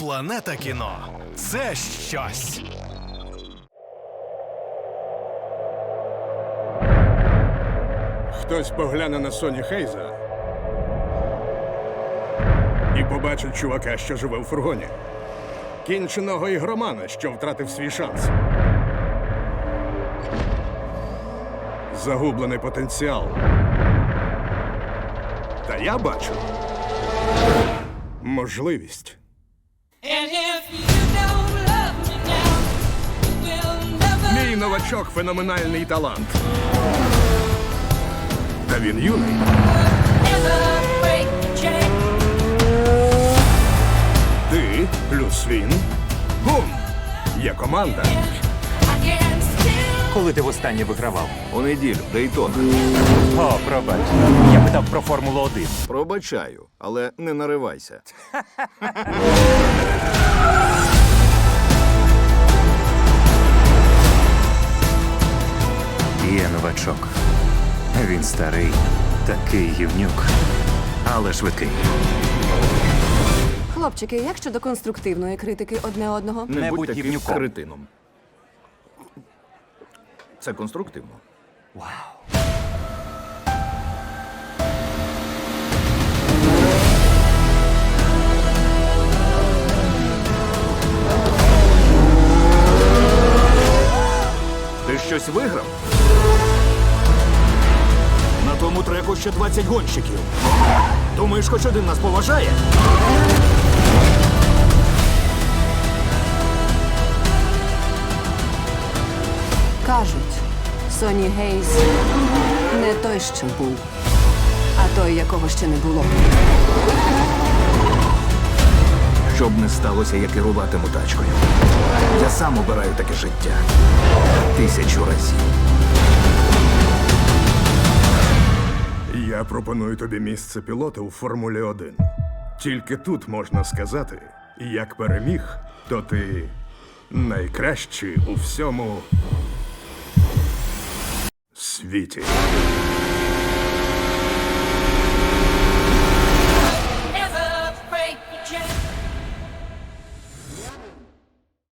Планета кіно це щось. Хтось погляне на Соні Хейза і побачить чувака, що живе у фургоні. Кінченого ігромана, що втратив свій шанс. Загублений потенціал. Та я бачу можливість. Мій новачок феноменальний талант. Та він юний. Ти плюс він. Бум! Є команда. Коли ти востаннє вигравав? У неділю, Дейтона. О, пробач. Я питав про Формулу 1. Пробачаю, але не наривайся. Є новачок. Він старий, такий гівнюк, але швидкий. Хлопчики, як щодо конструктивної критики одне одного? Не, Не будь будь таким гівнюком. кретином. Це конструктивно. Щось виграв? На тому треку ще 20 гонщиків. Думаєш, хоч один нас поважає? Кажуть, Соні Гейз не той, що був, а той, якого ще не було. Щоб не сталося, я керуватиму тачкою. Я сам обираю таке життя. Тисячу разів. Я пропоную тобі місце пілота у Формулі 1. Тільки тут можна сказати, як переміг, то ти найкращий у всьому світі.